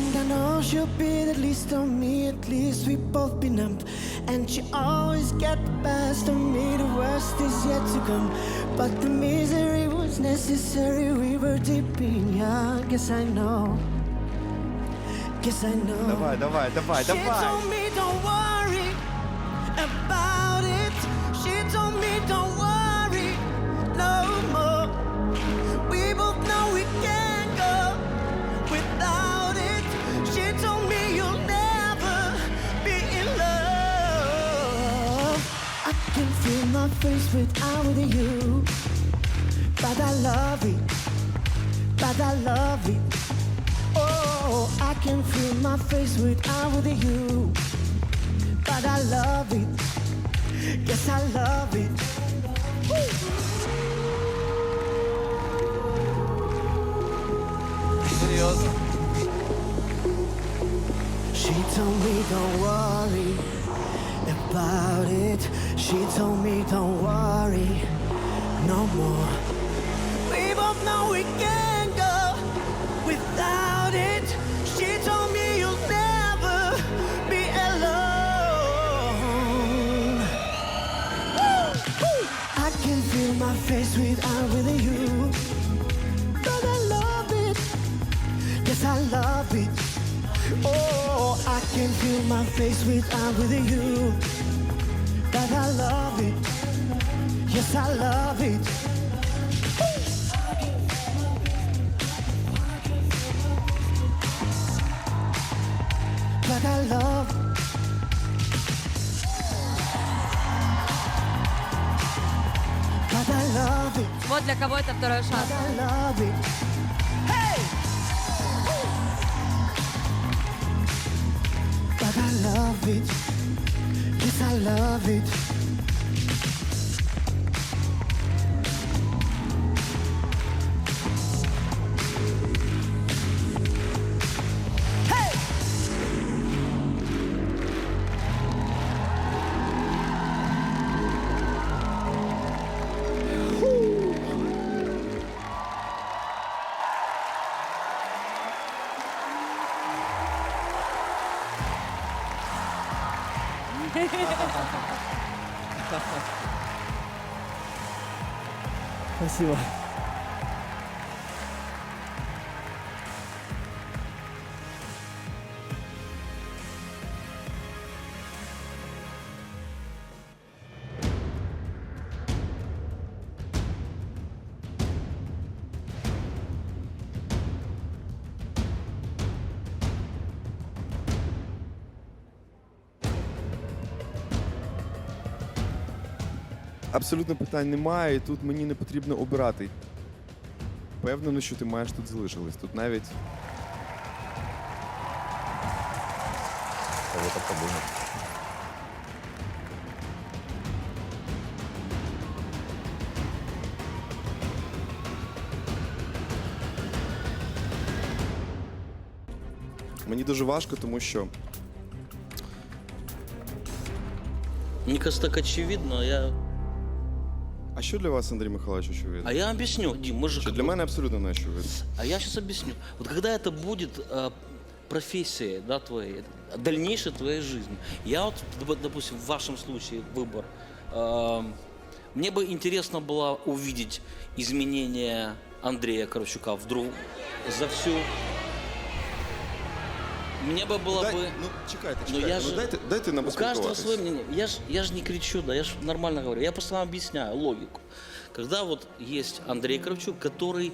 And I know she'll be the least of me, at least we both be numbed. And she always get the best of me, the worst is yet to come. But the misery was necessary, we were deep in, yeah, guess I know. Guess I know. Давай, давай, давай, She давай. told me don't worry about it. My face without you. But I love it, but I love it. Oh, I can feel my face without you. But I love it, yes, I love it. She told me don't worry about it. She told me don't worry no more. We both know we can't go without it. She told me you'll never be alone. Woo. I can feel my face without with you, but I love it. Yes, I love it. Oh, can feel my face without with you. But I love it. Yes, I love it. But I love But I love it. Вот для кого это второй шанс. But I love it. Hey! I love it. Yes, I love it. Спасибо. Абсолютно питань немає, і тут мені не потрібно обирати. Впевнено, що ти маєш тут залишились. Тут навіть мені дуже важко, тому що Мне кажется, так очевидно. Я... А що для вас, Андрій Михайлович, очевидно? А я объясню, Дим, мы же... Що как для бы- мене абсолютно не очевидно. А я сейчас объясню. Вот когда это будет э, профессией, да, твоей, дальнейшей твоей жизни. Я вот, доп- допустим, в вашем случае выбор. э, мне бы интересно было увидеть изменения Андрея Кравчука вдруг за всю... Мне бы было Дай- бы... ну, чекайте, Ну, чекайте. я ну, же- дайте, дайте нам У каждого поспілкуватись. свое мнение. Я ж, я ж не кричу, да, я ж нормально говорю. Я просто вам объясняю логику. Когда вот есть Андрей Кравчук, который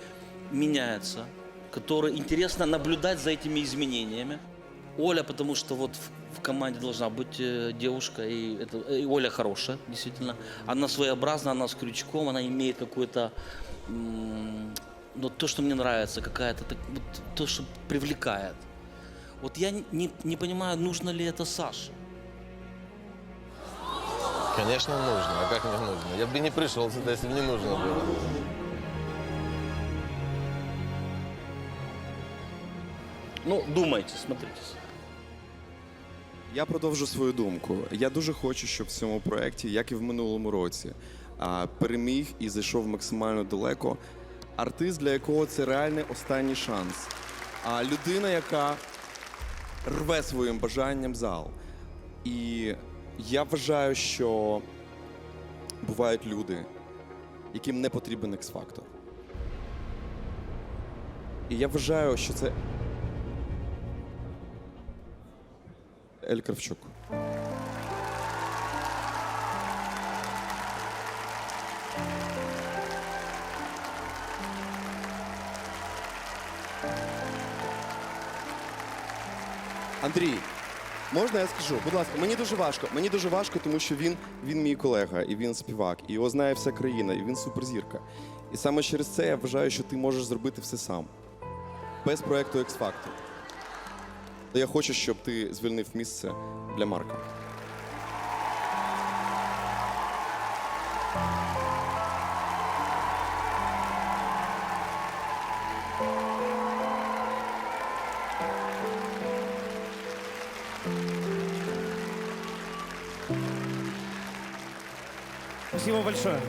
меняется, который интересно наблюдать за этими изменениями. Оля, потому что вот в, в команде должна быть э, девушка, и, это, и Оля хорошая, действительно. Она своеобразна, она с крючком, она имеет какой-то м, ну, то, что мне нравится, какая-то так- вот, то, что привлекает. Вот я не- не, не понимаю, нужно ли это Саше. Конечно, нужно. А как не нужно? Я бы не пришел сюда, если бы не нужно было. Ну, думайте, смотрите. Я продовжу свою думку. Я дуже хочу, щоб в цьому проєкті, як і в минулому році, а, переміг і зайшов максимально далеко. Артист, для якого це реальний останній шанс. А людина, яка рве своїм бажанням зал. І я вважаю, що бувають люди, яким не потрібен X-фактор. І я вважаю, що це Ель Кравчук. Андрій, можна я скажу? Будь ласка, мені дуже важко. Мені дуже важко, тому що він, він мій колега, і він співак, і його знає вся країна, і він суперзірка. І саме через це я вважаю, що ти можеш зробити все сам. Без проекту X Factor. Я хочу, щоб ти звільнив місце для Марка. Спасибо большое.